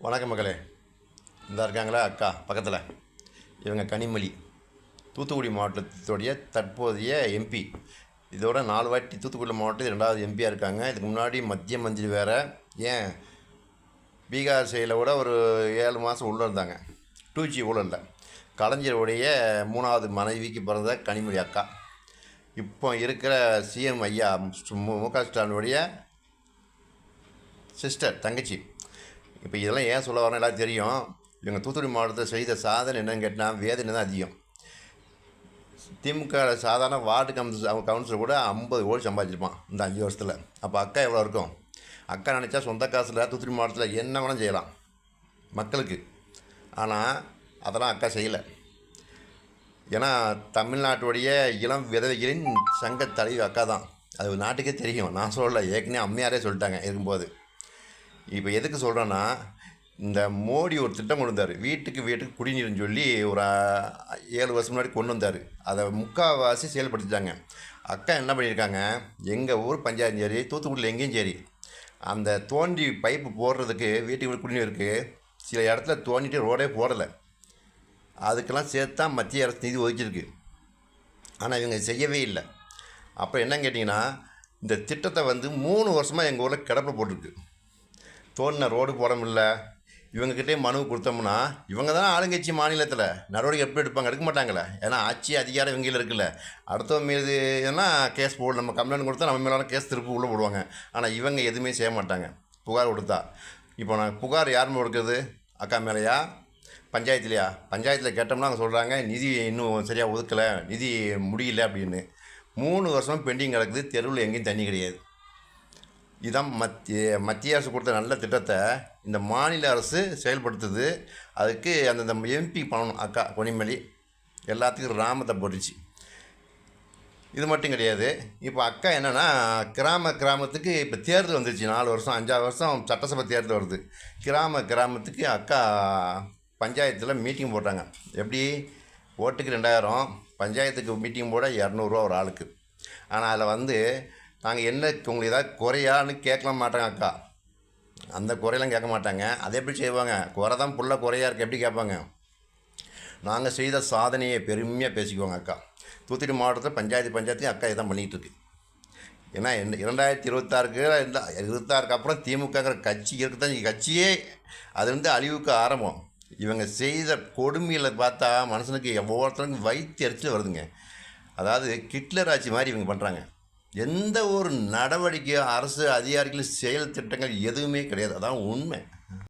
வணக்கம் மகளே இந்த இருக்காங்களா? அக்கா பக்கத்தில். இவங்க கனிமொழி. தூத்துக்குடி மாவட்டத்துடைய தற்போதைய எம்பி இதோட நாலு வாட்டி தூத்துக்குடி மாவட்டத்தில் ரெண்டாவது எம்பியாக இருக்காங்க. இதுக்கு முன்னாடி மத்திய மந்திரி வேறு. ஏன்? பீகார் செயலில் கூட ஒரு ஏழு மாதம் உள்ளே இருந்தாங்க. டூ ஜி ஊழலில் கலைஞருடைய மூணாவது மனைவிக்கு பிறந்த கனிமொழி அக்கா. இப்போ இருக்கிற சிஎம் ஐயா மு மு க ஸ்டாலினுடைய சிஸ்டர் தங்கச்சி. இப்போ இதெல்லாம் ஏன் சொல்ல வரணும் எல்லாம் தெரியும். இவங்க தூத்துக்குடி மாவட்டத்தில் செய்த சாதனை என்னன்னு கேட்டால் வேதனை தான் அதிகம். திமுக சாதாரண வார்டு கவுன்சில் கவுன்சிலர் கூட ஐம்பது கோடி சம்பாதிச்சிருப்பான் இந்த அஞ்சு வருஷத்தில். அப்போ அக்கா எவ்வளோ இருக்கும்? அக்கா நினச்சா சொந்த காசில் தூத்துக்குடி மாவட்டத்தில் என்ன வேணால் செய்யலாம் மக்களுக்கு. ஆனால் அதெல்லாம் அக்கா செய்யலை. ஏன்னா தமிழ்நாட்டுடைய இளம் விதவைகளின் சங்க தலைவி அக்கா தான். அது நாட்டுக்கே தெரியும். நான் சொல்லலை. ஏற்கனவே அம்மையாரே சொல்லிட்டாங்க இருக்கும்போது. இப்போ எதுக்கு சொல்கிறேன்னா இந்த மோடி ஒரு திட்டம் கொண்டு வந்தார். வீட்டுக்கு வீட்டுக்கு குடிநீர்னு சொல்லி ஒரு ஏழு வருஷம் முன்னாடி கொண்டு வந்தார். அதை முக்கால்வாசி செயல்படுத்திட்டாங்க. அக்கா என்ன பண்ணியிருக்காங்க? எங்கள் ஊர் பஞ்சாயத்து சரி தூத்துக்குடியில் எங்கேயும் சரி அந்த தோண்டி பைப்பு போடுறதுக்கு வீட்டுக்கு வீடு குடிநீருக்கு சில இடத்துல தோண்டிட்டு ரோடே போடலை. அதுக்கெல்லாம் சேர்த்து தான் மத்திய அரசு நிதி ஒதுக்கியிருக்கு. ஆனால் இவங்க செய்யவே இல்லை. அப்போ என்னன்னு கேட்டிங்கன்னா இந்த திட்டத்தை வந்து மூணு வருஷமாக எங்கள் ஊரில் கிடப்பில் போட்டிருக்கு. தோண்டின ரோடு போட முடியல இவங்ககிட்டே மனு கொடுத்தோம்னா இவங்க தான் ஆளுங்கட்சி மாநிலத்தில். நடவடிக்கை எப்படி எடுப்பாங்க? எடுக்க மாட்டாங்களே. ஏன்னா ஆட்சி அதிகாரம் இவங்கள இருக்குல்ல. அடுத்தவங்க மீது ஏன்னா கேஸ் போடு நம்ம கம்ப்ளைண்ட் கொடுத்தா நம்ம மேலான கேஸ் திருப்பி உள்ளே போடுவாங்க. ஆனால் இவங்க எதுவுமே செய்ய மாட்டாங்க. புகார் கொடுத்தா. இப்போ நான் புகார் யார் கொடுக்குறது? அக்கா மேலேயா? பஞ்சாயத்துலையா? பஞ்சாயத்தில் கேட்டோம்னா அவங்க சொல்கிறாங்க நிதி இன்னும் சரியாக ஒதுக்கலை. நிதி முடியல அப்படின்னு. மூணு வருஷம் பெண்டிங் கிடக்குது. தெருவில் எங்கேயும் தண்ணி கிடையாது. இதான் மத்திய மத்திய அரசு கொடுத்த நல்ல திட்டத்தை இந்த மாநில அரசு செயல்படுத்துது. அதுக்கு அந்தந்த எம்பி பண்ணணும் அக்கா கொனிமலி எல்லாத்துக்கும் கிராமத்தை போட்டுச்சு. இது மட்டும் கிடையாது. இப்போ அக்கா என்னென்னா கிராம கிராமத்துக்கு இப்போ தேர்தல் வந்துருச்சு. நாலு வருஷம் அஞ்சாறு வருஷம் சட்டசபை தேர்தல் வருது. கிராம கிராமத்துக்கு அக்கா பஞ்சாயத்தில் மீட்டிங் போட்டாங்க. எப்படி? ஓட்டுக்கு ரெண்டாயிரம் பஞ்சாயத்துக்கு மீட்டிங் போட இரநூறுவா ஒரு ஆளுக்கு. ஆனால் அதில் வந்து நாங்கள் என்ன உங்களுக்கு ஏதாவது குறையான்னு கேட்கலாம் மாட்டாங்க அக்கா. அந்த குறையெல்லாம் கேட்க மாட்டாங்க. அதை எப்படி செய்வாங்க? குறை தான் புள்ள குறையா இருக்குது எப்படி கேட்பாங்க? நாங்கள் செய்த சாதனையை பெருமையாக பேசிக்குவாங்க அக்கா. தூத்துக்குடி மாவட்டத்தில் பஞ்சாயத்து பஞ்சாயத்தையும் அக்கா இதான் பண்ணிகிட்ருக்கு ஏன்னா என்ன இரண்டாயிரத்தி இருபத்தாறுக்கு இந்த இருபத்தாறுக்கு அப்புறம் திமுகங்கிற கட்சி இருக்குது தான் கட்சியே அது வந்து அழிவுக்கு ஆரம்பம். இவங்க செய்த கொடுமையில் பார்த்தா மனுஷனுக்கு ஒவ்வொருத்தருக்கும் வயிற்று எரிச்சல் வருதுங்க. அதாவது கிட்லர் ஆட்சி மாதிரி இவங்க பண்ணுறாங்க எந்த ஒரு நடவடிக்கையோ அரசு அதிகாரிகள் செயல் திட்டங்கள் எதுவுமே கிடையாது. அதான் உண்மை.